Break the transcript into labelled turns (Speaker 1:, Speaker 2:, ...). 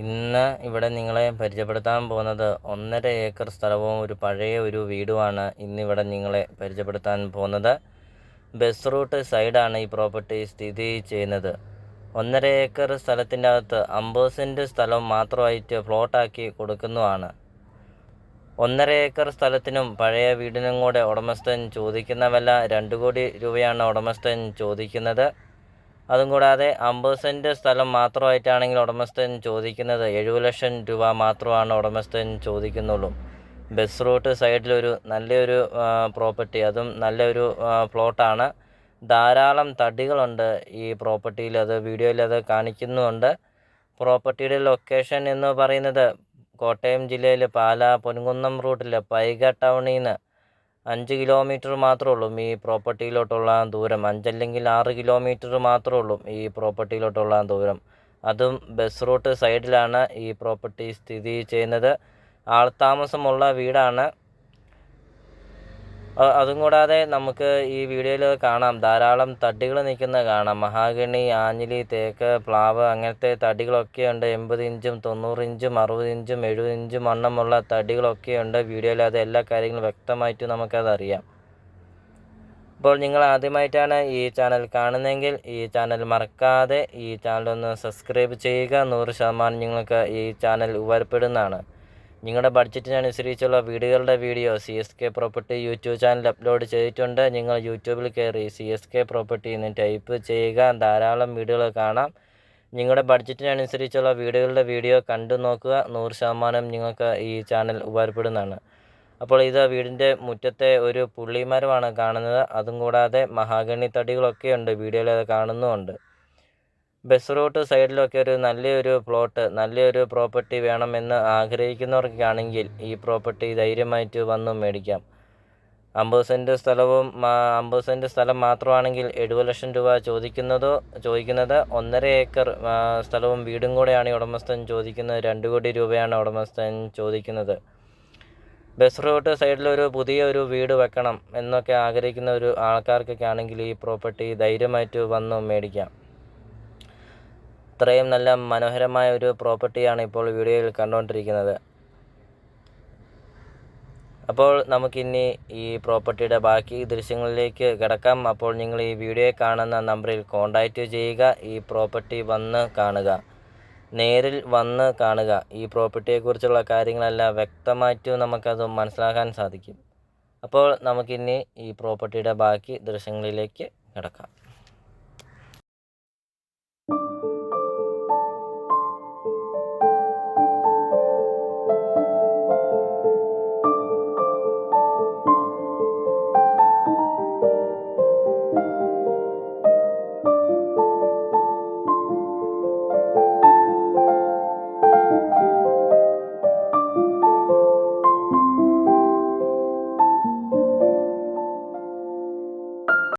Speaker 1: ഇന്ന് ഇവിടെ നിങ്ങളെ പരിചയപ്പെടുത്താൻ പോകുന്നത് ഒന്നര ഏക്കർ സ്ഥലവും ഒരു പഴയ ഒരു വീടുമാണ് ഇന്നിവിടെ നിങ്ങളെ പരിചയപ്പെടുത്താൻ പോകുന്നത്. ബസ് റൂട്ട് സൈഡാണ് ഈ പ്രോപ്പർട്ടി സ്ഥിതി ചെയ്യുന്നത്. ഒന്നര ഏക്കർ സ്ഥലത്തിന്റെ അകത്ത് അമ്പത് സെന്റ് സ്ഥലം മാത്രമായിട്ട് പ്ലോട്ടാക്കി കൊടുക്കുന്നതാണ്. ഒന്നര ഏക്കർ സ്ഥലത്തിനും പഴയ വീടിനും കൂടെ ഉടമസ്ഥൻ ചോദിക്കുന്ന വില രണ്ട് കോടി രൂപയാണ് ഉടമസ്ഥൻ ചോദിക്കുന്നത്. അതും കൂടാതെ അമ്പത് സെന്റ് സ്ഥലം മാത്രമായിട്ടാണെങ്കിൽ ഉടമസ്ഥൻ ചോദിക്കുന്നത് എഴുപത് ലക്ഷം രൂപ മാത്രമാണ് ഉടമസ്ഥൻ ചോദിക്കുന്നുള്ളൂ. ബസ് റൂട്ട് സൈഡിലൊരു നല്ലൊരു പ്രോപ്പർട്ടി അതും നല്ലൊരു പ്ലോട്ടാണ്. ധാരാളം തടികളുണ്ട് ഈ പ്രോപ്പർട്ടിയിൽ അത് വീഡിയോയിൽ അത് കാണിക്കുന്നുമുണ്ട്. പ്രോപ്പർട്ടിയുടെ ലൊക്കേഷൻ എന്ന് പറയുന്നത് കോട്ടയം ജില്ലയിൽ പാലാ പൊൻകുന്നം റൂട്ടിൽ പൈക ടൗണിൽ നിന്ന് അഞ്ച് കിലോമീറ്റർ മാത്രമേ ഉള്ളൂ. ഈ പ്രോപ്പർട്ടിയിലോട്ടുള്ള ദൂരം അഞ്ചല്ലെങ്കിൽ ആറ് കിലോമീറ്റർ മാത്രമേ ഉള്ളൂ ഈ പ്രോപ്പർട്ടിയിലോട്ടുള്ള ദൂരം. അതും ബസ് റൂട്ട് സൈഡിലാണ് ഈ പ്രോപ്പർട്ടി സ്ഥിതി ചെയ്യുന്നത്. ആൾതാമസമുള്ള വീടാണ്. അതും കൂടാതെ നമുക്ക് ഈ വീഡിയോയിൽ കാണാം. ധാരാളം തടികൾ നിൽക്കുന്നത് കാണാം. മഹാഗണി ആഞ്ഞിലി തേക്ക് പ്ലാവ് അങ്ങനത്തെ തടികളൊക്കെ ഉണ്ട്. എൺപത് ഇഞ്ചും തൊണ്ണൂറ് ഇഞ്ചും അറുപത് ഇഞ്ചും എഴുപത് ഇഞ്ചും വണ്ണമുള്ള തടികളൊക്കെ ഉണ്ട് വീഡിയോയിൽ അത് എല്ലാ കാര്യങ്ങളും വ്യക്തമായിട്ട് നമുക്കത് അറിയാം. അപ്പോൾ നിങ്ങൾ ആദ്യമായിട്ടാണ് ഈ ചാനൽ കാണുന്നതെങ്കിൽ ഈ ചാനൽ മറക്കാതെ ഈ ചാനൽ ഒന്ന് സബ്സ്ക്രൈബ് ചെയ്യുക. നൂറ് ശതമാനം നിങ്ങൾക്ക് ഈ ചാനൽ ഉപകാരപ്പെടുന്നതാണ്. നിങ്ങളുടെ ബഡ്ജറ്റിനനുസരിച്ചുള്ള വീടുകളുടെ video C S K property YouTube channel upload ചെയ്തിട്ടുണ്ട്. നിങ്ങൾ യൂട്യൂബിൽ കയറി സി എസ് കെ പ്രോപ്പർട്ടി എന്ന് ടൈപ്പ് ചെയ്യുക. ധാരാളം വീഡിയോകൾ കാണാം. നിങ്ങളുടെ ബഡ്ജറ്റിനനുസരിച്ചുള്ള വീടുകളുടെ വീഡിയോ കണ്ടു നോക്കുക. നൂറ് ശതമാനം നിങ്ങൾക്ക് ഈ ചാനൽ ഉപകാരപ്പെടുന്നതാണ്. അപ്പോൾ ഇത് വീടിന്റെ മുറ്റത്തെ ഒരു പുള്ളിമരമാണ് കാണുന്നത്. അതും കൂടാതെ മഹാഗണി തടികളൊക്കെ ഉണ്ട്. വീഡിയോയിൽ കാണുന്നുമുണ്ട്. ബസ് റൂട്ട് സൈഡിലൊക്കെ ഒരു നല്ലൊരു പ്ലോട്ട് നല്ലൊരു പ്രോപ്പർട്ടി വേണമെന്ന് ആഗ്രഹിക്കുന്നവർക്കാണെങ്കിൽ ഈ പ്രോപ്പർട്ടി ധൈര്യമായിട്ട് വന്ന് മേടിക്കാം. അമ്പത് സെന്റ് സ്ഥലവും അമ്പത് സെന്റ് സ്ഥലം മാത്രമാണെങ്കിൽ എഴുപത് ലക്ഷം രൂപ ചോദിക്കുന്നതോ ചോദിക്കുന്നത് ഒന്നര ഏക്കർ സ്ഥലവും വീടും കൂടെയാണ് ഉടമസ്ഥൻ ചോദിക്കുന്നത് രണ്ട് കോടി രൂപയാണ് ഉടമസ്ഥൻ ചോദിക്കുന്നത്. ബസ് റൂട്ട് സൈഡിലൊരു പുതിയ ഒരു വീട് വെക്കണം എന്നൊക്കെ ആഗ്രഹിക്കുന്ന ഒരു ആൾക്കാർക്കൊക്കെ ആണെങ്കിൽ ഈ പ്രോപ്പർട്ടി ധൈര്യമായിട്ട് വന്ന് മേടിക്കാം. ഇത്രയും നല്ല മനോഹരമായ ഒരു പ്രോപ്പർട്ടിയാണ് ഇപ്പോൾ വീഡിയോയിൽ കണ്ടുകൊണ്ടിരിക്കുന്നത്. അപ്പോൾ നമുക്കിനി ഈ പ്രോപ്പർട്ടിയുടെ ബാക്കി ദൃശ്യങ്ങളിലേക്ക് കിടക്കാം. അപ്പോൾ നിങ്ങൾ ഈ വീഡിയോ കാണുന്ന നമ്പറിൽ കോൺടാക്റ്റ് ചെയ്യുക. ഈ പ്രോപ്പർട്ടി വന്ന് കാണുക. നേരിൽ വന്ന് കാണുക. ഈ പ്രോപ്പർട്ടിയെക്കുറിച്ചുള്ള കാര്യങ്ങളെല്ലാം വ്യക്തമായിട്ട് നമുക്കത് മനസ്സിലാക്കാൻ സാധിക്കും. അപ്പോൾ നമുക്കിനി ഈ പ്രോപ്പർട്ടിയുടെ ബാക്കി ദൃശ്യങ്ങളിലേക്ക് കിടക്കാം.